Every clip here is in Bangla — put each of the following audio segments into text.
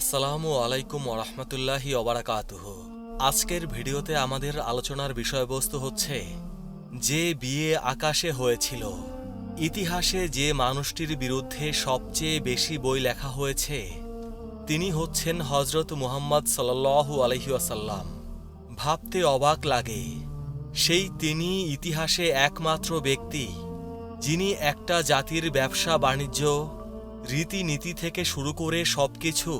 আসসালামু আলাইকুম ওরহমতুল্লাহি ওবারাকাতুহ আজকের ভিডিওতে আমাদের আলোচনার বিষয়বস্তু হচ্ছে, যে বিয়ে আকাশে হয়েছিল, ইতিহাসে যে মানুষটির বিরুদ্ধে সবচেয়ে বেশি বই লেখা হয়েছে, তিনি হচ্ছেন হজরত মুহাম্মদ সাল্লাল্লাহু আলহিউসাল্লাম ভাবতে অবাক লাগে, সেই তিনি ইতিহাসে একমাত্র ব্যক্তি, যিনি একটা জাতির ব্যবসা বাণিজ্য রীতিনীতি থেকে শুরু করে সবকিছু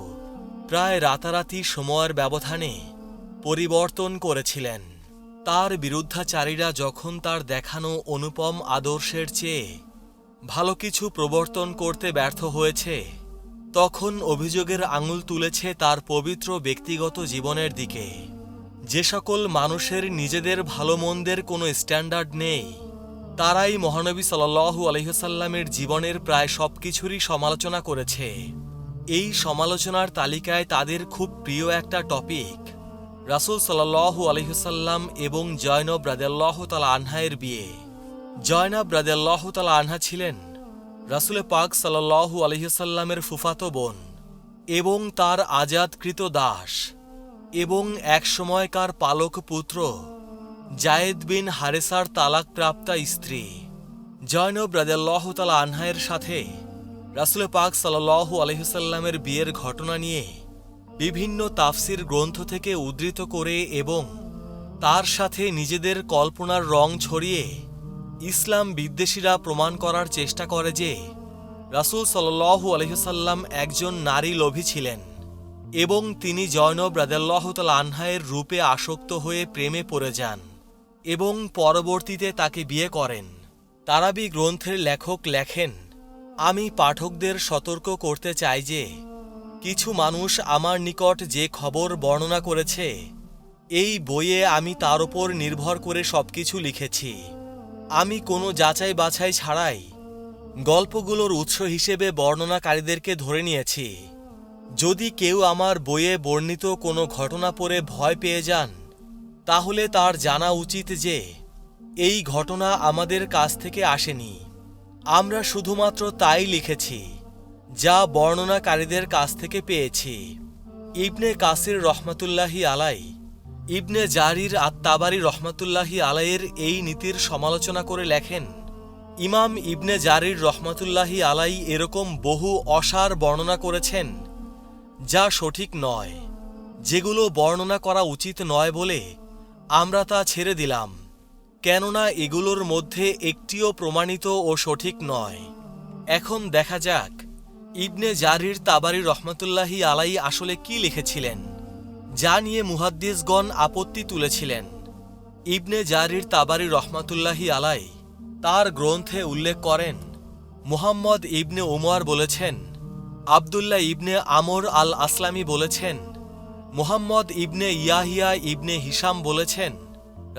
প্রায় রাতারাতি সময়ের ব্যবধানে পরিবর্তন করেছিলেন। তার বিরুদ্ধাচারীরা যখন তার দেখানো অনুপম আদর্শের চেয়ে ভালো কিছু প্রবর্তন করতে ব্যর্থ হয়েছে, তখন অভিযোগের আঙুল তুলেছে তার পবিত্র ব্যক্তিগত জীবনের দিকে। যে সকল মানুষের নিজেদের ভালো মন্দের কোনো স্ট্যান্ডার্ড নেই, তারাই মহানবী সাল্লাল্লাহু আলহিহসাল্লামের জীবনের প্রায় সবকিছুরই সমালোচনা করেছে। এই সমালোচনার তালিকায় তাদের খুব প্রিয় একটা টপিক। রাসূল সাল্লাল্লাহু আলহিহসাল্লাম এবং জয়নব রাদেল্লাহ তালা আনহায়ের বিয়ে। জয়নব রাদেল্লাহ তালা আনহা ছিলেন রাসুলে পাক সাল্লাল্লাহু আলহিহসাল্লামের ফুফাতো বোন এবং তার আজাদকৃত দাস এবং এক সময়কার পালক পুত্র জায়েদ বিন হারেসার তালাকপ্রাপ্তা স্ত্রী। জয়নব রাদেল্লাহ তালা আনহায়ের সাথে রাসুল পাক সাল্লাহ আলহিসাল্লামের বিয়ের ঘটনা নিয়ে বিভিন্ন তাফসির গ্রন্থ থেকে উদ্ধৃত করে এবং তার সাথে নিজেদের কল্পনার রং ছড়িয়ে ইসলাম বিদ্বেষীরা প্রমাণ করার চেষ্টা করে যে রাসূল সাল্লাল্লাহু আলহিসাল্লাম একজন নারী লোভী ছিলেন এবং তিনি জয়নব রাদেল্লাহ তাল আনহায়ের রূপে আসক্ত হয়ে প্রেমে পড়ে যান এবং পরবর্তীতে তাকে বিয়ে করেন। তারাবি গ্রন্থের লেখক লেখেন আমি পাঠকদের সতর্ক করতে চাই যে, কিছু মানুষ আমার নিকট যে খবর বর্ণনা করেছে, এই বইয়ে আমি তার উপর নির্ভর করে সব কিছু লিখেছি। আমি কোনো যাচাই বাছাই ছাড়াই গল্পগুলোর উৎস হিসেবে বর্ণনাকারীদেরকে ধরে নিয়েছি। যদি কেউ আমার বইয়ে বর্ণিত কোনো ঘটনা পড়ে ভয় পেয়ে যান, তাহলে তার জানা উচিত যে, এই ঘটনা আমাদের কাছ থেকে আসেনি। আমরা শুধুমাত্র তাই লিখেছি, যা বর্ণনাকারীদের কাছ থেকে পেয়েছি। ইবনে কাসির রহমাতুল্লাহি আলাই, ইবনে জারির আত্মাবারি রহমাতুল্লাহি আলাইয়ের এই নীতির সমালোচনা করে লেখেন, ইমাম ইবনে জারির রহমাতুল্লাহি আলাই এরকম বহু অসার বর্ণনা করেছেন, যা সঠিক নয়। যেগুলো বর্ণনা করা উচিত নয় বলে আমরা তা ছেড়ে দিলাম। কেননা এগুলোর মধ্যে একটিও প্রমাণিত ও সঠিক নয়। এখন দেখা যাক, ইবনে জারির তাবারি রহমতুল্লাহি আলাই আসলে কি লিখেছিলেন, যা নিয়ে মুহাদ্দিসগণ আপত্তি তুলেছিলেন। ইবনে জারির তাবারি রহমতুল্লাহি আলাই তার গ্রন্থে উল্লেখ করেন, মুহাম্মদ ইবনে উমর বলেছেন, আবদুল্লাহ ইবনে আমর আল আসলামি বলেছেন, মুহাম্মদ ইবনে ইয়াহিয়া ইবনে হিসাম বলেছেন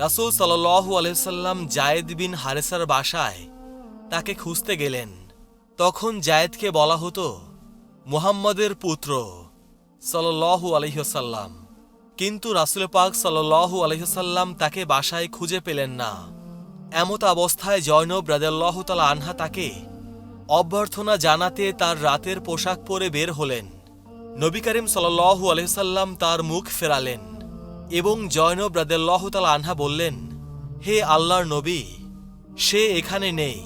রাসূল সাল্লাল্লাহু আলহাম জায়েদ বিন হারেসার বাসায় তাকে খুঁজতে গেলেন। তখন জায়েদকে বলা হতো, মুহাম্মদের পুত্র সাল্লাল্লাহু আলহিহসাল্লাম কিন্তু রাসুল পাক সাল্লাল্লাহু আলহিহসাল্লাম তাকে বাসায় খুঁজে পেলেন না। এমত অবস্থায় জয়নব রাদেল্লাহ তালা আনহা তাকে অভ্যর্থনা জানাতে তার রাতের পোশাক পরে বের হলেন। নবী করিম সাল্লাল্লাহু আলহিসাল্লাম তার মুখ ফেরালেন। এবং জয়নব রাদেল্লাহ তালা আনহা বললেন, হে আল্লাহর নবী, সে এখানে নেই।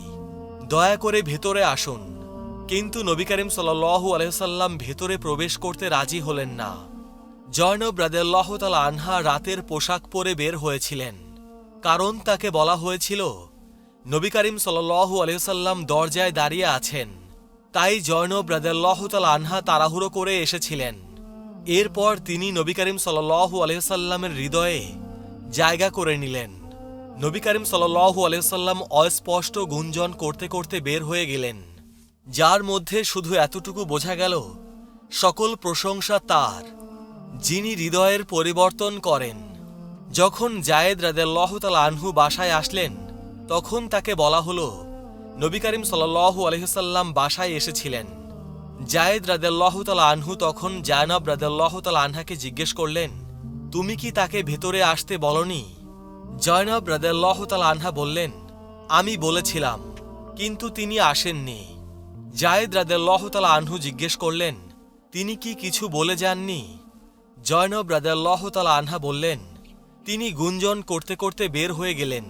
দয়া করে ভেতরে আসুন। কিন্তু নবী করিম সাল্লাল্লাহু আলহিসাল্লাম ভেতরে প্রবেশ করতে রাজি হলেন না। জয়নব রাদেল্লাহ তালা আনহা রাতের পোশাক পরে বের হয়েছিলেন। কারণ তাকে বলা হয়েছিল, নবী করিম সাল্লাল্লাহু আলহিসাল্লাম দরজায় দাঁড়িয়ে আছেন। তাই জয়নব রাদেল্লাহ তালা আনহা তাড়াহুড়ো করে এসেছিলেন। এরপর তিনি নবী করিম সাল্লাল্লাহু আলহিসাল্লামের হৃদয়ে জায়গা করে নিলেন। নবী করিম সাল্লাল্লাহু আলহিসাল্লাম অস্পষ্ট গুঞ্জন করতে করতে বের হয়ে গেলেন, যার মধ্যে শুধু এতটুকু বোঝা গেল, সকল প্রশংসা তার, যিনি হৃদয়ের পরিবর্তন করেন। যখন জায়েদ রাদেল্লাহ তাল আনহু বাসায় আসলেন, তখন তাকে বলা হলো, নবী করিম সাল্লাল্লাহু আলহিসাল্লাম বাসায় এসেছিলেন। জায়েদ রাদেল্লাহ তাল আনহু তখন জায়নব রাদেল্লাহ তাল আনহাকে জিজ্ঞেস করলেন, তুমি কি তাকে ভেতরে আসতে বলনি? জয়নব রাদেল্লাহ তাল আনহা বললেন, আমি বলেছিলাম, কিন্তু তিনি আসেননি। জায়েদ রাদেল্লাহ তাল আনহু জিজ্ঞেস করলেন, তিনি কি কিছু বলে যাননি? জয়নব রাদাল্লাহ তালা আনহা বললেন, তিনি গুঞ্জন করতে করতে বের হয়ে গেলেন।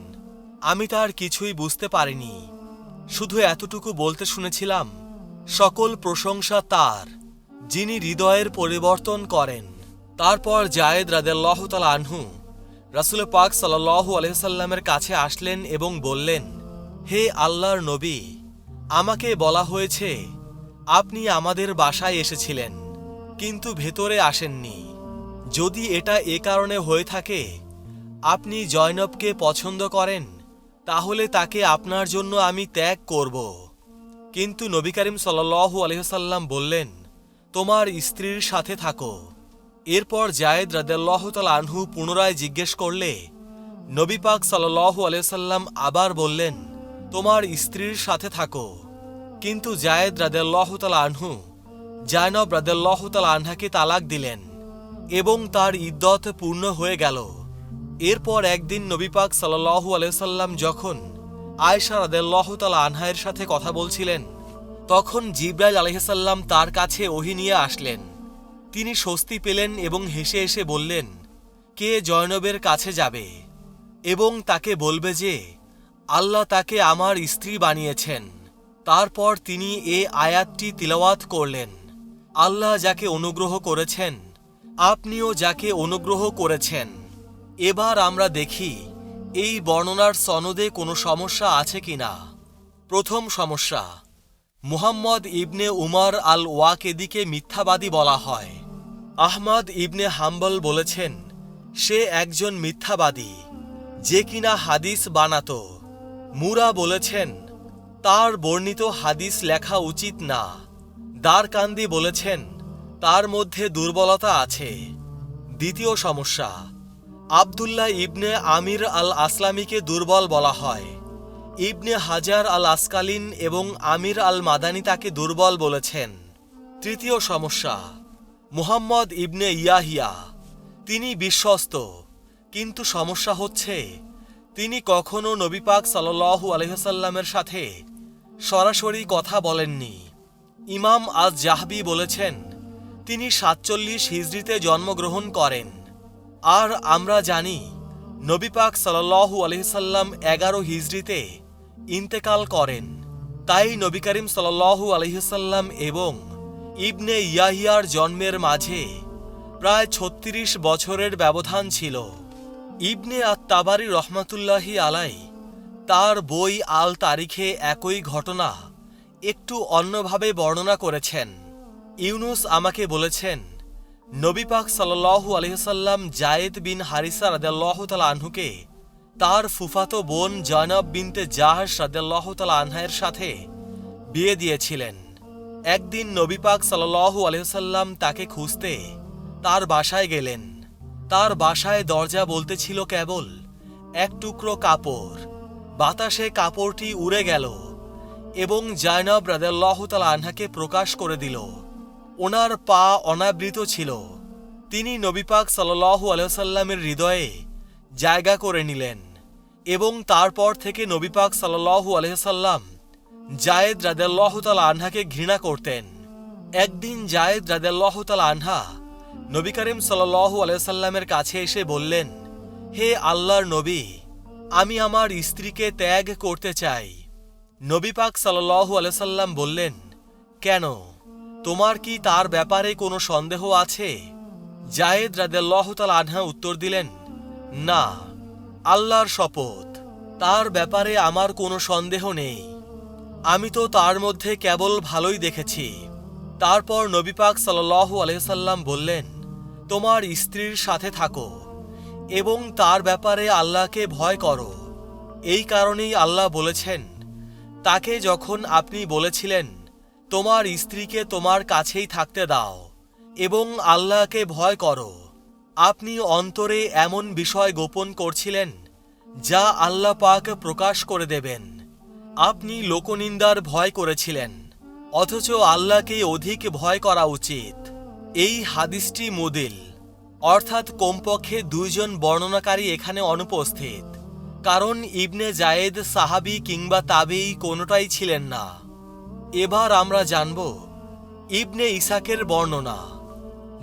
আমি তার কিছুই বুঝতে পারিনি। শুধু এতটুকু বলতে শুনেছিলাম সকল প্রশংসা তার, যিনি হৃদয়ের পরিবর্তন করেন। তারপর জায়েদ রাদেল্লাহ তালা আনহু রাসুল পাক সাল্লাহ আলহিসাল্লামের কাছে আসলেন এবং বললেন, হে আল্লাহর নবী, আমাকে বলা হয়েছে, আপনি আমাদের বাসায় এসেছিলেন, কিন্তু ভেতরে আসেননি। যদি এটা এ কারণে হয়ে থাকে, আপনি জয়নবকে পছন্দ করেন, তাহলে তাকে আপনার জন্য আমি ত্যাগ করব। কিন্তু নবী করিম সাল্লু আলহ্লাম বললেন, তোমার স্ত্রীর সাথে থাকো। এরপর জায়েদ রাদাল্লাহ তাল আনহু পুনরায় জিজ্ঞেস করলে, নবী পাক সাল্লাহ আলহাম আবার বললেন, তোমার স্ত্রীর সাথে থাকো। কিন্তু জায়েদ রাদাল্লাহ তাল আনহু, জায়নব রাদাল্লাহ তাল আনহাকে তালাক দিলেন এবং তার ইদ্যত পূর্ণ হয়ে গেল। এরপর একদিন নবী পাক সাল্লাহু আলাইসাল্লাম যখন আয়সা রাদেল্লাহ তাল আনহায়ের সাথে কথা বলছিলেন। তখন জিব্রাইল আলহিসাল্লাম তার কাছে ওহি নিয়ে আসলেন। তিনি স্বস্তি পেলেন এবং হেসে এসে বললেন, কে জয়নবের কাছে যাবে? এবং তাকে বলবে যে, আল্লাহ তাকে আমার স্ত্রী বানিয়েছেন। তারপর তিনি এ আয়াতটি তিলাওয়াত করলেন। আল্লাহ যাকে অনুগ্রহ করেছেন, আপনিও যাকে অনুগ্রহ করেছেন। এবার আমরা দেখি এই বর্ণনার সনদে কোনো সমস্যা আছে কিনা প্রথম সমস্যা, মুহাম্মদ ইবনে উমর আল ওয়াকেদিকে মিথ্যাবাদী বলা হয়। আহমদ ইবনে হাম্বল বলেছেন, সে একজন মিথ্যাবাদী, যে কিনা হাদিস বানাতো। মুরা বলেছেন, তার বর্ণিত হাদিস লেখা উচিত না। দারকান্দি বলেছেন, তার মধ্যে দুর্বলতা আছে। দ্বিতীয় সমস্যা আবদুল্লাহ ইবনে আমির আল আসলামীকে দুর্বল বলা হয়। ইবনে হাজার আল আসকালিন এবং আমির আল মাদানি তাকে দুর্বল বলেছেন। তৃতীয় সমস্যা, মুহাম্মদ ইবনে ইয়াহিয়া। তিনি বিশ্বস্ত, কিন্তু সমস্যা হচ্ছে, তিনি কখনও নবীপাক সাল্লু আলহ্লামের সাথে সরাসরি কথা বলেননি। ইমাম আজ জাহবি বলেছেন, তিনি সাতচল্লিশ হিজড়িতে জন্মগ্রহণ করেন। আর আমরা জানি, নবী পাক সাল্লাহু আলহিসাল্লাম এগারো হিজড়িতে ইন্তেকাল করেন। তাই নবী করিম সাল্লাহু আলহিসাল্লাম এবং ইবনে ইয়াহিয়ার জন্মের মাঝে প্রায় ছত্রিশ বছরের ব্যবধান ছিল। ইবনে আত তাবারি রহমাতুল্লাহি আলাই তার বই আল তারিখে একই ঘটনা একটু অন্যভাবে বর্ণনা করেছেন। ইউনুস আমাকে বলেছেন নবী পাক সাল্লাহু আলহিসাল্লাম জায়েদ বিন হারিসা রাদাল্লাহ তালা আনহুকে তার ফুফাতো বোন জয়নব বিনতে জাহাজ রাদাল্লাহ তালা আনহায়ের সাথে বিয়ে দিয়েছিলেন। একদিন নবী পাক সাল্লাহু আলহিসাল্লাম তাকে খুঁজতে তার বাসায় গেলেন। তার বাসায় দরজা বলতে ছিল কেবল এক টুকরো কাপড়। বাতাসে কাপড়টি উড়ে গেল এবং জায়নব রাদাল্লাহ তালা আনহাকে প্রকাশ করে দিল। ওনার পা অনাবৃত ছিল। তিনি নবীপাক সাল্লাহু আলসাল্লামের হৃদয়ে জায়গা করে নিলেন এবং তারপর থেকে নবীপাক সাল্লাহু আলহাল্লাম জায়েদ রাদাল্লাহ তাল আনহাকে ঘৃণা করতেন। একদিন জায়েদ রাদাল্লাহ তাল আনহা নবী করিম সাল্লাহু আলসাল্লামের কাছে এসে বললেন, হে আল্লাহর নবী, আমি আমার স্ত্রীকে ত্যাগ করতে চাই। নবী পাক সাল্লাহু আলসাল্লাম বললেন, কেন? তোমার কি তার ব্যাপারে কোনো সন্দেহ আছে? জায়েদ রাদেল্লাহ তাল আনহা উত্তর দিলেন, না, আল্লাহর শপথ। তার ব্যাপারে আমার কোনো সন্দেহ নেই। আমি তো তার মধ্যে কেবল ভালোই দেখেছি। তারপর নবীপাক সাল্লাহু আলহ্লাম বললেন, তোমার স্ত্রীর সাথে থাকো এবং তার ব্যাপারে আল্লাহকে ভয় করো। এই কারণেই আল্লাহ বলেছেন, তাকে যখন আপনি বলেছিলেন তোমার স্ত্রীকে তোমার কাছেই থাকতে দাও এবং আল্লাহকে ভয় করো। আপনি অন্তরে এমন বিষয় গোপন করছিলেন, যা আল্লাহ পাক প্রকাশ করে দেবেন। আপনি লোকনিন্দার ভয় করেছিলেন, অথচ আল্লাহকে অধিক ভয় করা উচিত। এই হাদিসটি মুদিল। অর্থাৎ কমপক্ষে দুইজন বর্ণনাকারী এখানে অনুপস্থিত। কারণ ইবনে জায়েদ সাহাবি কিংবা তাবেই কোনোটাই ছিলেন না। এবার আমরা জানব ইবনে ইসাকের বর্ণনা।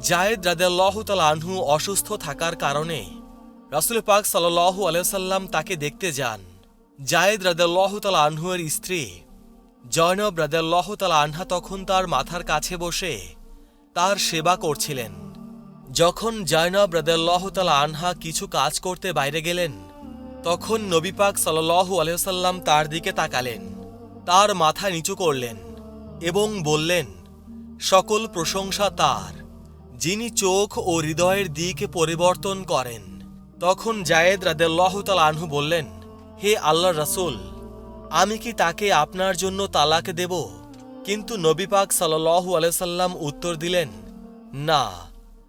জায়েদ রাদেল্লাহ তাল আনহু অসুস্থ থাকার কারণে রাসুল পাক সাল্লাহ আলাইসাল্লাম তাকে দেখতে যান। জায়েদ রাদেল্লাহ তাল আনহুয়ের স্ত্রী জয়নব রাদেল্লাহ তাল আনহা তখন তার মাথার কাছে বসে তার সেবা করছিলেন। যখন জয়নব রাদেল্লাহ তাল আনহা কিছু কাজ করতে বাইরে গেলেন, তখন নবী পাক সাল্লাহু আলহাম তার দিকে তাকালেন। তার মাথা নিচু করলেন এবং বললেন, সকল প্রশংসা তার। যিনি চোখ ও হৃদয়ের দিক পরিবর্তন করেন। তখন জায়েদ রাদেল্লাহ তাল আনহু বললেন, হে আল্লাহ রাসূল, আমি কি তাকে আপনার জন্য তালাক দেব? কিন্তু নবী পাক সাল্লাহু আলাইসাল্লাম উত্তর দিলেন, না।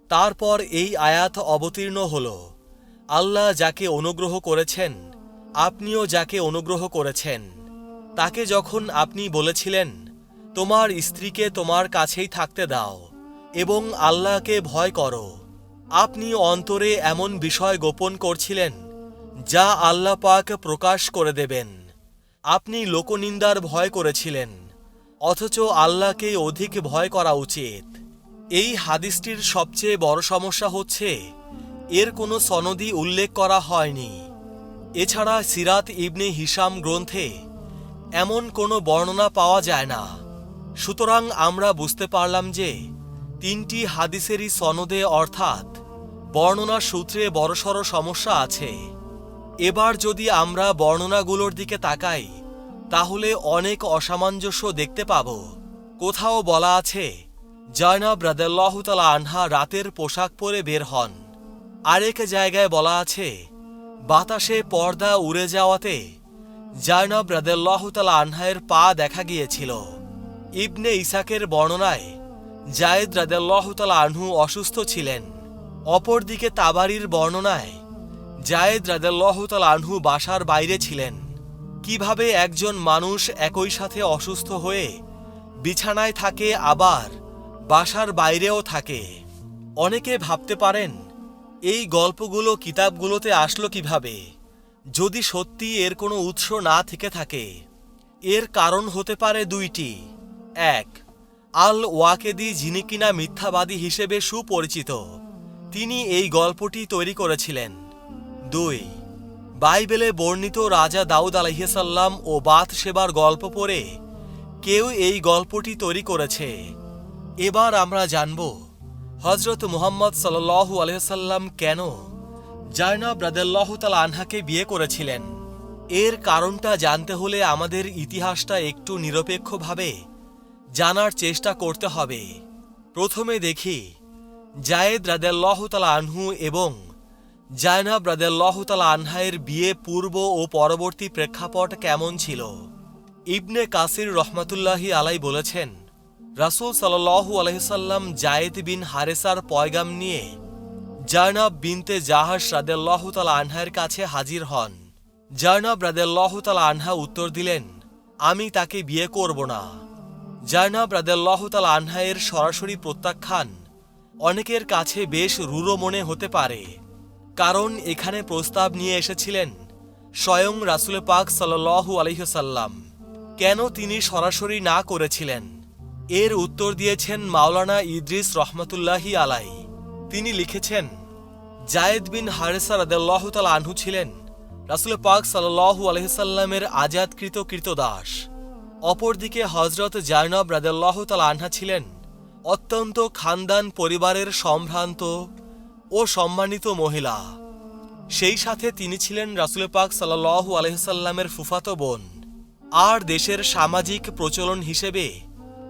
তারপর এই আয়াত অবতীর্ণ হল। আল্লাহ যাকে অনুগ্রহ করেছেন, আপনিও যাকে অনুগ্রহ করেছেন। তাকে যখন আপনি বলেছিলেন, তোমার স্ত্রীকে তোমার কাছেই থাকতে দাও এবং আল্লাহকে ভয় করো, আপনি অন্তরে এমন বিষয় গোপন করছিলেন, যা আল্লাহ পাক প্রকাশ করে দেবেন। আপনি লোকনিন্দার ভয় করেছিলেন, অথচ আল্লাহকে অধিক ভয় করা উচিত। এই হাদিসটির সবচেয়ে বড় সমস্যা হচ্ছে, এর কোনো সনদি উল্লেখ করা হয়নি। এছাড়া সিরাত ইবনে হিসাম গ্রন্থে এমন কোনো বর্ণনা পাওয়া যায় না। সুতরাং আমরা বুঝতে পারলাম যে তিনটি হাদিসেরই সনদে অর্থাৎ বর্ণনা সূত্রে বড়সড় সমস্যা আছে। এবার যদি আমরা বর্ণনাগুলোর দিকে তাকাই, তাহলে অনেক অসামঞ্জস্য দেখতে পাব। কোথাও বলা আছে, জয়নব রাদেল্লাহতালা আনহা রাতের পোশাক পরে বের হন। আরেক জায়গায় বলা আছে, বাতাসে পর্দা উড়ে যাওয়াতে জয়নব রাদেল্লাহতালা আনহায়ের পা দেখা গিয়েছিল। ইবনে ইসাকের বর্ণনায় জায়েদ রাদেল্লাহতালা আনহু অসুস্থ ছিলেন। অপরদিকে তাবারির বর্ণনায় জায়েদ রাদেল্লাহতাল আনহু বাসার বাইরে ছিলেন। কীভাবে একজন মানুষ একই সাথে অসুস্থ হয়ে বিছানায় থাকে আবার বাসার বাইরেও থাকে? অনেকে ভাবতে পারেন, এই গল্পগুলো কিতাবগুলোতে আসলো কীভাবে? যদি সত্যি এর কোনো উৎস না থেকে থাকে, এর কারণ হতে পারে দুইটি। এক, আল ওয়াকেদি যিনি কিনা মিথ্যাবাদী হিসেবে সুপরিচিত, তিনি এই গল্পটি তৈরি করেছিলেন। দুই, বাইবেলে বর্ণিত রাজা দাউদ আলহিসাল্লাম ও বাথ সেবার গল্প পড়ে কেউ এই গল্পটি তৈরি করেছে। এবার আমরা জানব হজরত মুহাম্মদ সাল্লু আলহাম কেন জায়নাব রাদেল্লাহ তাল আনহাকে বিয়ে করেছিলেন। এর কারণটা জানতে হলে আমাদের ইতিহাসটা একটু নিরপেক্ষভাবে জানার চেষ্টা করতে হবে। প্রথমে দেখি, জায়েদ রাদেল্লাহ তাল আনহু এবং জায়নাব রাদেল্লাহ তাল আনহায়ের বিয়ে পূর্ব ও পরবর্তী প্রেক্ষাপট কেমন ছিল? ইবনে কাসির রহমাতুল্লাহি আলাই বলেছেন, রাসুল সাল্লু আলহিসাল্লাম জায়েদ বিন হারেসার পয়গাম নিয়ে জায়নাব বিনতে জাহাস রাদেল্লাহ তাল আনহায়ের কাছে হাজির হন। জায়নাব রাদেল্লাহ তাল আনহা উত্তর দিলেন, আমি তাকে বিয়ে করব না। জায়নাব রাদেল্লাহ তাল আনহায়ের সরাসরি প্রত্যাখ্যান, অনেকের কাছে বেশ রুরো মনে হতে পারে। কারণ এখানে প্রস্তাব নিয়ে এসেছিলেন স্বয়ং রাসুল পাক সাল্লু আলহিসাল্লাম কেন তিনি সরাসরি না করেছিলেন? এর উত্তর দিয়েছেন মাওলানা ইদ্রিস রহমতুল্লাহি আলাই তিনি লিখেছেন, জায়েদ বিন হারেসা রাদাল্লাহ আনহু ছিলেন রাসুল পাক সাল্লু আলহিসাল্লামের আজাদকৃত কৃতদাস। অপরদিকে হজরত জায়নব রাদাল্লাহ তাল আনহা ছিলেন অত্যন্ত খানদান পরিবারের সম্ভ্রান্ত ও সম্মানিত মহিলা। সেই সাথে তিনি ছিলেন রাসুল পাক সাল্লাহু আলহিসাল্লামের ফুফাতো বোন। আর দেশের সামাজিক প্রচলন হিসেবে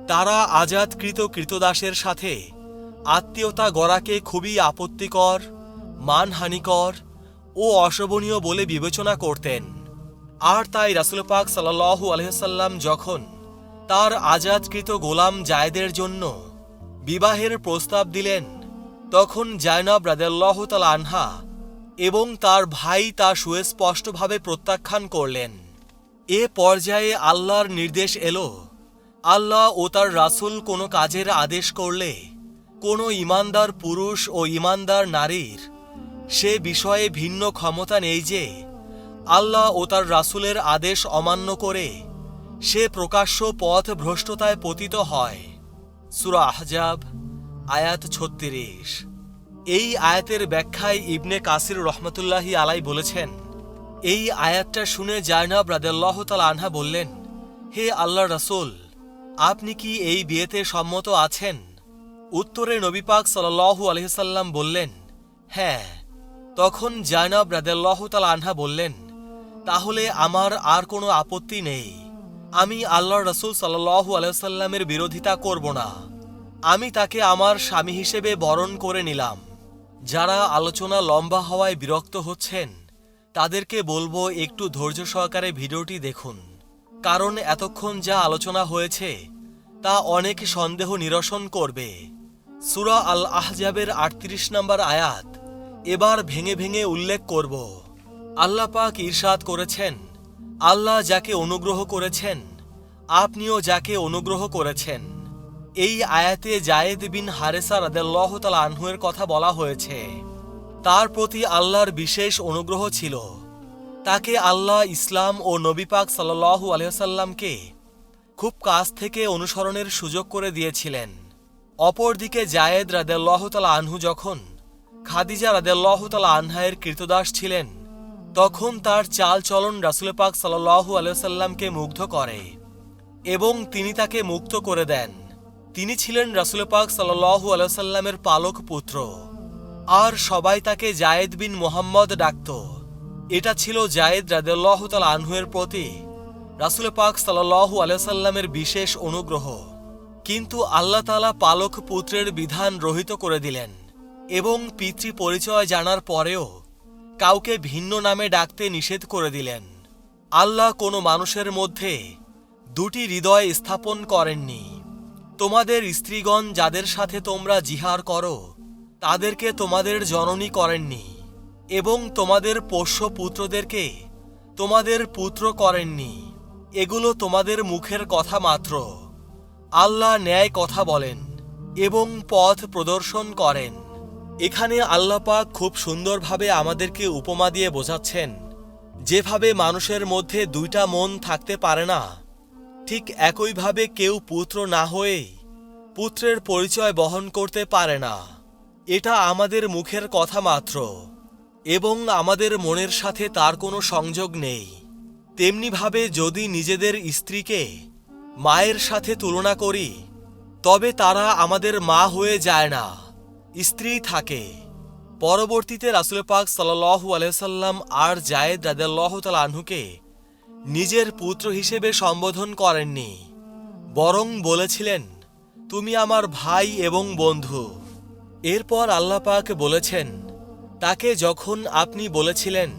তারা আজাদকৃত কৃতদাসের সাথে আত্মীয়তা গড়াকে খুবই আপত্তিকর, মানহানিকর ও অশোভনীয় বলে বিবেচনা করতেন। আর তাই রাসুল পাক সাল্লাহু যখন তার আজাদকৃত গোলাম জায়দের জন্য বিবাহের প্রস্তাব দিলেন, তখন জায়নাব রাদেল্লাহ তাল আনহা এবং তার ভাই তা সুস্পষ্টভাবে প্রত্যাখ্যান করলেন। এ পর্যায়ে আল্লাহর নির্দেশ এলো, আল্লাহ ও তার রাসুল কোনো কাজের আদেশ করলে কোনো ইমানদার পুরুষ ও ইমানদার নারীর সে বিষয়ে ভিন্ন ক্ষমতা নেই যে আল্লাহ ও তার রাসুলের আদেশ অমান্য করে সে প্রকাশ্য পথ ভ্রষ্টতায় পতিত হয়। সুরা আহজাব, আয়াত ছত্রিশ। এই আয়াতের ব্যাখ্যায় ইবনে কাসির রহমতুল্লাহি আলাই বলেছেন, এই আয়াতটা শুনে জায়নাব রাদেল্লাহ তাল আনহা বললেন, হে আল্লাহ রসুল, আপনি কি এই বিয়েতে সম্মত আছেন? উত্তরে নবী পাক সাল্লাহু আলহিসাল্লাম বললেন হ্যাঁ তখন জায়নাব রাদেল্লাহ তাল আনহা বললেন, তাহলে আমার আর কোনো আপত্তি নেই। আমি আল্লাহ রসুল সাল্লাহু আলহামের বিরোধিতা করব না। আমি তাকে আমার স্বামী হিসেবে বরণ করে নিলাম। যারা আলোচনা লম্বা হওয়ায় বিরক্ত হচ্ছেন, তাদেরকে বলব একটু ধৈর্য সহকারে ভিডিওটি দেখুন। কারণ এতক্ষণ যা আলোচনা হয়েছে, তা অনেক সন্দেহ নিরসন করবে। সুরা আল আহজাবের আটত্রিশ নম্বর আয়াত। এবার ভেঙে ভেঙে উল্লেখ করব। আল্লাহ পাক ঈর্ষাদ করেছেন, আল্লাহ যাকে অনুগ্রহ করেছেন, আপনিও যাকে অনুগ্রহ করেছেন। এই আয়াতে জায়েদ বিন হারেসা রাদেল্লাহ তাল আনহুয়ের কথা বলা হয়েছে। তার প্রতি আল্লাহর বিশেষ অনুগ্রহ ছিল। তাকে আল্লাহ ইসলাম ও নবী পাক সাল্লাহু আলহাসাল্লামকে খুব কাছ থেকে অনুসরণের সুযোগ করে দিয়েছিলেন। অপরদিকে জায়েদ রাদেল্লাহ তাল আনহু যখন খাদিজা রাদেল্লাহ তাল আনহায়ের কৃতদাস ছিলেন, তখন তার চাল চলন রাসুল পাক সাল্লাহু আলহাসাল্লামকে মুগ্ধ করে এবং তিনি তাকে মুক্ত করে দেন। তিনি ছিলেন রাসুল পাক সাল্লাহু আলহামের পালক পুত্র। আর সবাই তাকে জায়েদ বিন মোহাম্মদ ডাকত। এটা ছিল জায়েদ রাদেল্লাহ তাল আনহুয়ের প্রতি রাসুল পাক সাল্লাহু আলহামের বিশেষ অনুগ্রহ। কিন্তু আল্লাহ তালা পালক পুত্রের বিধান রহিত করে দিলেন এবং পিতৃ পরিচয় জানার পরেও কাউকে ভিন্ন নামে ডাকতে নিষেধ করে দিলেন। আল্লাহ কোনো মানুষের মধ্যে দুটি হৃদয় স্থাপন করেননি। তোমাদের স্ত্রীগণ যাদের সাথে তোমরা জিহার করো, তাদেরকে তোমাদের জননী করেননি এবং তোমাদের পোষ্য পুত্রদেরকে তোমাদের পুত্র করেননি। এগুলো তোমাদের মুখের কথা মাত্র। আল্লাহ ন্যায় কথা বলেন এবং পথ প্রদর্শন করেন। এখানে আল্লাপাক খুব সুন্দরভাবে আমাদেরকে উপমা দিয়ে বোঝাচ্ছেন, যেভাবে মানুষের মধ্যে দুইটা মন থাকতে পারে না, ঠিক একইভাবে কেউ পুত্র না হয়েই পুত্রের পরিচয় বহন করতে পারে না। এটা আমাদের মুখের কথা মাত্র এবং আমাদের মনের সাথে তার কোনো সংযোগ নেই। তেমনিভাবে যদি নিজেদের স্ত্রীকে মায়ের সাথে তুলনা করি, তবে তারা আমাদের মা হয়ে যায় না, স্ত্রী থাকে। পরবর্তীতে রাসুল পাক সাল্লাহু আলহাম আর জায়েদ রাদাল্লাহ আনহুকে নিজের পুত্র হিসেবে সম্বোধন করেননি, বরং বলেছিলেন, তুমি আমার ভাই এবং বন্ধু। এরপর আল্লাহ পাক বলেছেন, তাকে যখন আপনি বলেছিলেন,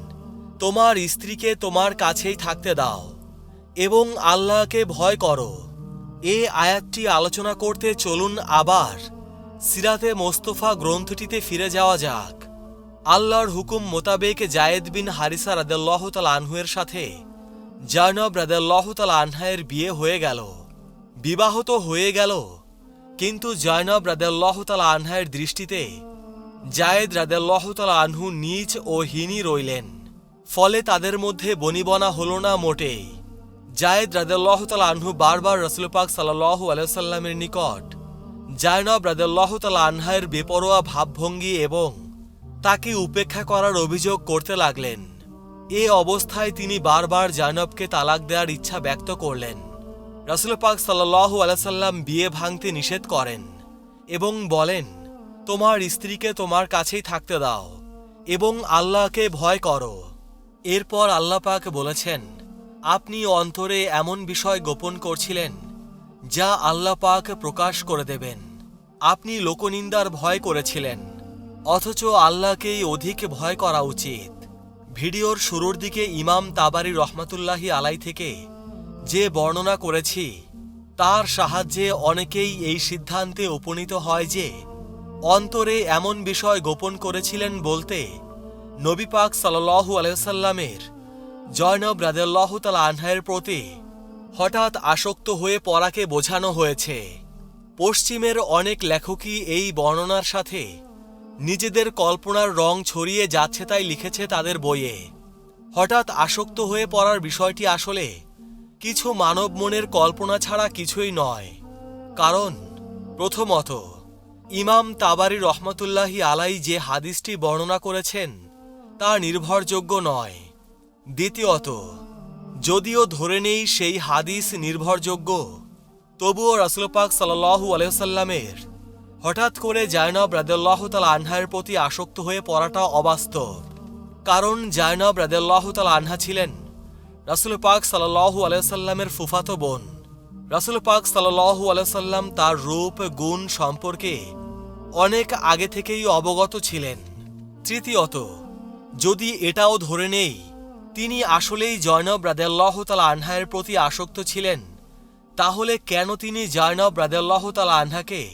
তোমার স্ত্রীকে তোমার কাছেই থাকতে দাও। এবং আল্লাহকে ভয় করো। এ আয়াতটি আলোচনা করতে চলুন আবার। সিরাতে মোস্তফা গ্রন্থটিতে ফিরে যাওয়া যাক। আল্লাহর হুকুম মোতাবেক জায়েদ বিন হারিসা রাদাল্লাহ আনহুয়ের সাথে জানব রাদাল্লাহ আনহায়ের বিয়ে হয়ে গেল। বিবাহ তো হয়ে গেল। কিন্তু জয়নব রাদাল্লাহ আনহায়ের দৃষ্টিতে জায়েদ রাদাল্লাহ আনহু নিচ ও হিনী রইলেন। ফলে তাদের মধ্যে বনিবনা হল না মোটেই। জায়েদ রাদাল্লাহ তাল আনহু বারবার রসুল পাক সাল্লাহু আলাইসাল্লামের নিকট। জায়নব রাদাল্লাহ তাল আনহায়ের বেপরোয়া ভাবভঙ্গি এবং তাকে উপেক্ষা করার অভিযোগ করতে লাগলেন। এ অবস্থায় তিনি বারবার জায়নবকে তালাক দেওয়ার ইচ্ছা ব্যক্ত করলেন। রাসুল পাক সাল্লাহু আলাইসাল্লাম বিয়ে ভাঙতে নিষেধ করেন এবং বলেন, তোমার স্ত্রীকে তোমার কাছেই থাকতে দাও এবং আল্লাহকে ভয় করো। এরপর আল্লাহ পাক বলেছেন আপনি অন্তরে এমন বিষয় গোপন করছিলেন, যা আল্লাহ পাক প্রকাশ করে দেবেন। আপনি লোকনিন্দার ভয় করেছিলেন, অথচ আল্লাহকেই অধিক ভয় করা উচিত। ভিডিওর শুরুর দিকে ইমাম তাবারি রহমাতুল্লাহি আলাই থেকে যে বর্ণনা করেছি, তার সাহায্যে অনেকেই এই সিদ্ধান্তে উপনীত হয় যে, অন্তরে এমন বিষয় গোপন করেছিলেন বলতে নবী পাক সাল্লাহু আলহামের জয়নব রাদেল্লাহ তাল আনহায়ের প্রতি হঠাৎ আসক্ত হয়ে পড়াকে বোঝানো হয়েছে। পশ্চিমের অনেক লেখকই এই বর্ণনার সাথে নিজেদের কল্পনার রং ছড়িয়ে যাচ্ছে তাই লিখেছে তাদের বইয়ে। হঠাৎ আসক্ত হয়ে পড়ার বিষয়টি আসলে কিছু মানব মনের কল্পনা ছাড়া কিছুই নয়। কারণ প্রথমত, ইমাম তাবারি রহমতুল্লাহি আলাই যে হাদিসটি বর্ণনা করেছেন, তা নির্ভরযোগ্য নয়। দ্বিতীয়ত, যদিও ধরে নেই সেই হাদিস নির্ভরযোগ্য, তবুও রাসুল পাক সাল্লাহু আলহামের হঠাৎ করে জায়নব রাদেল্লাহ তাল আনহার প্রতি আসক্ত হয়ে পড়াটা অবাস্তব। কারণ জায়নব রাদেল্লাহ তাল আনহা ছিলেন রাসুল পাক সাল্লাহু আলাইসাল্লামের ফুফাতো বোন। রাসুল পাক সাল্লাহু আলাইসাল্লাম তার রূপ, গুণ সম্পর্কে অনেক আগে থেকেই অবগত ছিলেন। তৃতীয়ত, যদি এটাও ধরে নেই তিনি আসলেই জয়নব রাদেল্লাহ তাল আনহায়ের প্রতি আসক্ত ছিলেন। তাহলে কেন তিনি জয়নব রাদেল্লাহ তাল আনহাকে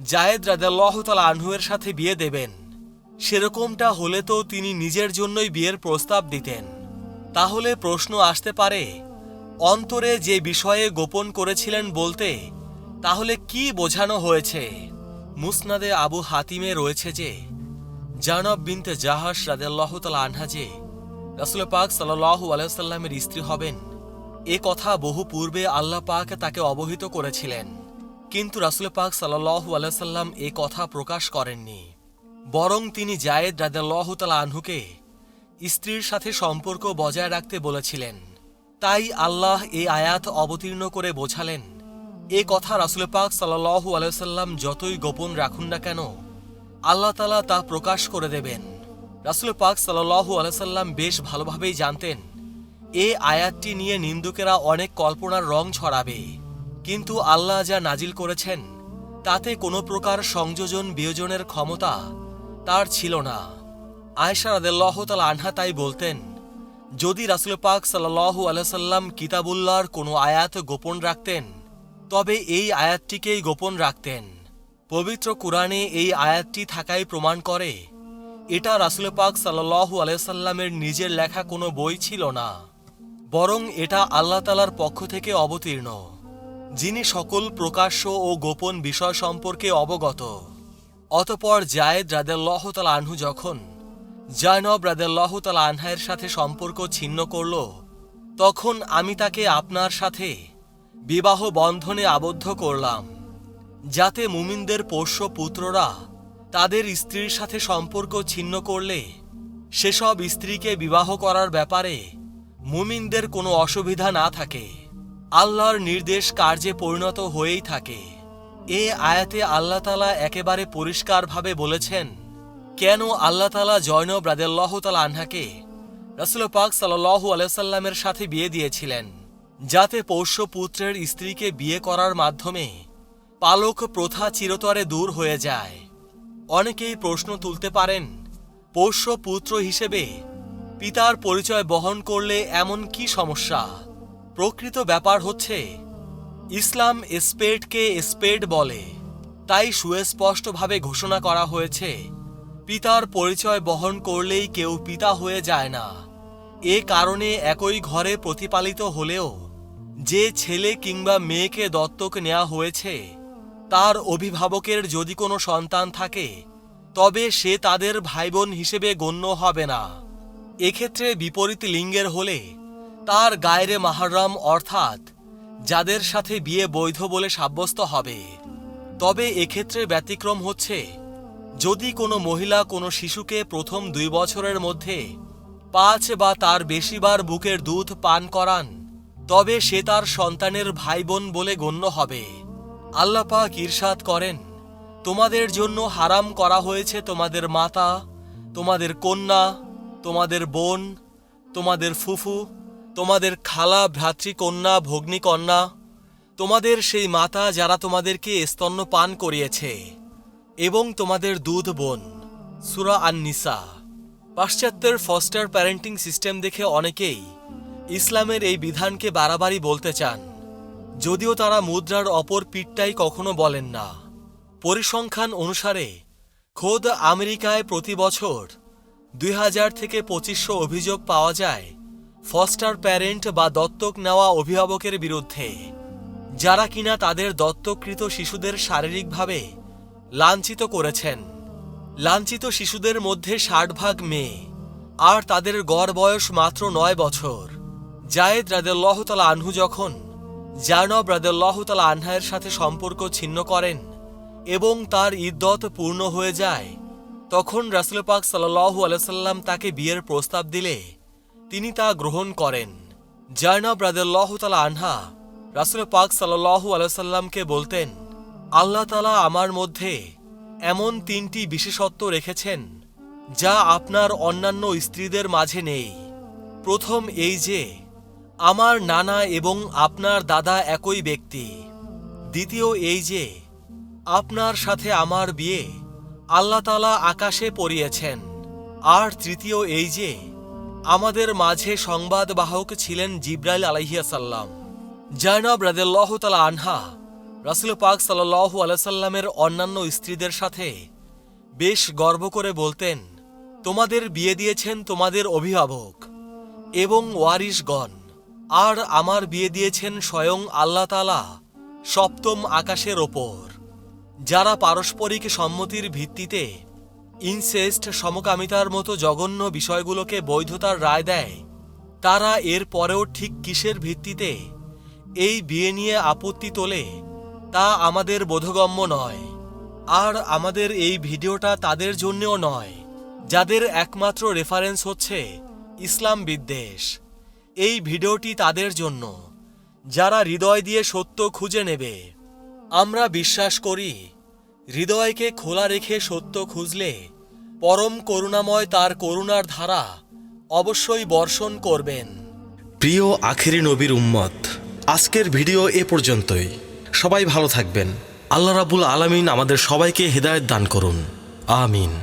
জায়েদ রাদেল্লাহ তাল আনহুয়ের সাথে বিয়ে দেবেন? সেরকমটা হলে তো তিনি নিজের জন্যই বিয়ের প্রস্তাব দিতেন। তাহলে প্রশ্ন আসতে পারে, অন্তরে যে বিষয়ে গোপন করেছিলেন বলতে, তাহলে কি বোঝানো হয়েছে? মুসনাদে আবু হাতিমে রয়েছে যে জানব বিনতে জাহাস রাদেল্লাহ তালা আনহা যে রাসুল পাক সাল্লাহু আলাইসাল্লামের স্ত্রী হবেন। এ কথা বহু পূর্বে আল্লাহ পাক তাকে অবহিত করেছিলেন। কিন্তু রাসুল পাক সাল্লাহু আলাইসাল্লাম এ কথা প্রকাশ করেননি। বরং তিনি জায়েদ রাদেল্লাহ তালা আনহুকে স্ত্রীর সাথে সম্পর্ক বজায় রাখতে বলেছিলেন। তাই আল্লাহ এই আয়াত অবতীর্ণ করে বোঝালেন, এ কথা রাসুল পাক সাল্লাহু আলাইসাল্লাম যতই গোপন রাখুন না কেন, আল্লাহ তালা তা প্রকাশ করে দেবেন। রাসুল পাক সাল্লাহু আলাইসাল্লাম বেশ ভালোভাবেই জানতেন, এ আয়াতটি নিয়ে নিন্দুকেরা অনেক কল্পনার রং ছড়াবে। কিন্তু আল্লাহ যা নাজিল করেছেন, তাতে কোনো প্রকার সংযোজন বিয়োজনের ক্ষমতা তার ছিল না। আয়সা রাদেল্লাহ আনহা তাই বলতেন, যদি রাসুল পাক সাল্লাহু আলাইসাল্লাম কিতাবুল্লাহর কোনো আয়াত গোপন রাখতেন, তবে এই আয়াতটিকেই গোপন রাখতেন। পবিত্র কোরআনে এই আয়াতটি থাকাই প্রমাণ করে এটা রাসুল পাক সাল্লাহু আলাইসাল্লামের নিজের লেখা কোনো বই ছিল না, বরং এটা আল্লাহ তালার পক্ষ থেকে অবতীর্ণ, যিনি সকল প্রকাশ্য ও গোপন বিষয় সম্পর্কে অবগত। অতপর জায়েদ রাদেল্লাহ তাল আনহু যখন জায়নব রাদেল্লাহ তাল আনহায়ের সাথে সম্পর্ক ছিন্ন করল, তখন আমি তাকে আপনার সাথে বিবাহ বন্ধনে আবদ্ধ করলাম, যাতে মুমিনদের পোষ্য পুত্ররা তাদের স্ত্রীর সাথে সম্পর্ক ছিন্ন করলে সেসব স্ত্রীকে বিবাহ করার ব্যাপারে মুমিনদের কোনো অসুবিধা না থাকে। আল্লাহর নির্দেশ কার্যে পরিণত হয়েই থাকে। এ আয়াতে আল্লাহ তালা একেবারে পরিষ্কারভাবে বলেছেন, কেন আল্লাহ তালা জয়নব রাদেল্লাহ তালা আনহাকে রসুল পাক সাল্লাহু আলাইসাল্লামের সাথে বিয়ে দিয়েছিলেন, যাতে পোষ্য পুত্রের স্ত্রীকে বিয়ে করার মাধ্যমে পালক প্রথা চিরতরে দূর হয়ে যায়। অনেকেই প্রশ্ন তুলতে পারেন, পোষ্য পুত্র হিসেবে পিতার পরিচয় বহন করলে এমন কি সমস্যা? প্রকৃত ব্যাপার হচ্ছে, ইসলাম স্পেডকে স্পেড বলে। তাই সুস্পষ্টভাবে ঘোষণা করা হয়েছে, পিতার পরিচয় বহন করলেই কেউ পিতা হয়ে যায় না। এ কারণে একই ঘরে প্রতিপালিত হলেও, যে ছেলে কিংবা মেয়েকে দত্তক নেওয়া হয়েছে তার অভিভাবকের যদি কোনো সন্তান থাকে, তবে সে তাদের ভাইবোন হিসেবে গণ্য হবে না। এক্ষেত্রে বিপরীত লিঙ্গের হলে তার গায়রে মাহারাম অর্থাৎ যাদের সাথে বিয়ে বৈধ বলে সাব্যস্ত হবে। তবে এক্ষেত্রে ব্যতিক্রম হচ্ছে, যদি কোনো মহিলা কোনো শিশুকে প্রথম দুই বছরের মধ্যে পাঁচ বা তার বেশিবার বুকের দুধ পান করান, তবে সে তার সন্তানের ভাই বোন বলে গণ্য হবে। আল্লাপাক ঈর্ষাদ করেন, তোমাদের জন্য হারাম করা হয়েছে তোমাদের মাতা, তোমাদের কন্যা, তোমাদের বোন, তোমাদের ফুফু, তোমাদের খালা, ভ্রাতৃকন্যা, ভগ্নীকন্যা, তোমাদের সেই মাতা যারা তোমাদেরকে স্তন্য পান করিয়েছে, এবং তোমাদের দুধ বোন। সুরা আননিসা। পাশ্চাত্যের ফস্টার প্যারেন্টিং সিস্টেম দেখে অনেকেই ইসলামের এই বিধানকে বাড়াবাড়ি বলতে চান। যদিও তারা মুদ্রার অপর পিঠটাই কখনো বলেন না। পরিসংখ্যান অনুসারে, খোদ আমেরিকায় প্রতি বছর দুই হাজার থেকে পঁচিশশো অভিযোগ পাওয়া যায় ফস্টার প্যারেন্ট বা দত্তক নেওয়া অভিভাবকের বিরুদ্ধে, যারা কিনা তাদের দত্তকৃত শিশুদের শারীরিকভাবে লাঞ্ছিত করেছেন। লাঞ্ছিত শিশুদের মধ্যে ষাট ভাগ মেয়ে, আর তাদের গড় বয়স মাত্র নয় বছর। জায়েদ রাদেল্লাহ তালা আনহু যখন জায়নব রাদেল্লাহ তালা আনহায়ের সাথে সম্পর্ক ছিন্ন করেন এবং তার ইদ্যত পূর্ণ হয়ে যায়। তখন রাসুল পাক সাল্লাহু আলাইসাল্লাম তাকে বিয়ের প্রস্তাব দিলে। তিনি তা গ্রহণ করেন। জায়নব রাদেল্লাহ তালা আনহা রাসুল পাক সাল্লাহু আলাইসাল্লামকে বলতেন, আল্লাহ তালা আমার মধ্যে এমন তিনটি বিশেষত্ব রেখেছেন যা আপনার অন্যান্য স্ত্রীদের মাঝে নেই। প্রথম এই যে আমার নানা এবং আপনার দাদা একই ব্যক্তি। দ্বিতীয় এই যে, আপনার সাথে আমার বিয়ে, আল্লাহ তালা আকাশে পড়িয়েছেন। আর তৃতীয় এই যে, আমাদের মাঝে সংবাদবাহক ছিলেন জিব্রাইল আলাইহিয়াসাল্লাম জায়নব রাদেল্লাহ তালা আনহা, রাসুল পাক সাল্লাহ আলাইসাল্লামের অন্যান্য স্ত্রীদের সাথে বেশ গর্ব করে বলতেন, তোমাদের বিয়ে দিয়েছেন তোমাদের অভিভাবক এবং ওয়ারিশগণ। আর আমার বিয়ে দিয়েছেন স্বয়ং আল্লাহ তালা সপ্তম আকাশের ওপর। যারা পারস্পরিক সম্মতির ভিত্তিতে ইনসেস্ট সমকামিতার মতো জঘন্য বিষয়গুলোকে বৈধতার রায় দেয়, তারা এর পরেও ঠিক কিসের ভিত্তিতে এই বিয়ে নিয়ে আপত্তি তোলে, তা আমাদের বোধগম্য নয়। আর আমাদের এই ভিডিওটা তাদের জন্যও নয়, যাদের একমাত্র রেফারেন্স হচ্ছে ইসলাম বিদ্বেষ। এই ভিডিওটি তাদের জন্য। যারা হৃদয় দিয়ে সত্য খুঁজে নেবে, আমরা বিশ্বাস করি, হৃদয়কে খোলা রেখে সত্য খুঁজলে পরম করুণাময় তার করুণার ধারা অবশ্যই বর্ষণ করবেন। প্রিয় আখেরি নবীর উম্মত, আজকের ভিডিও এ পর্যন্তই। সবাই ভালো থাকবেন। আল্লাহ রাবুল আলামিন আমাদের সবাইকে হেদায়েত দান করুন। আমিন।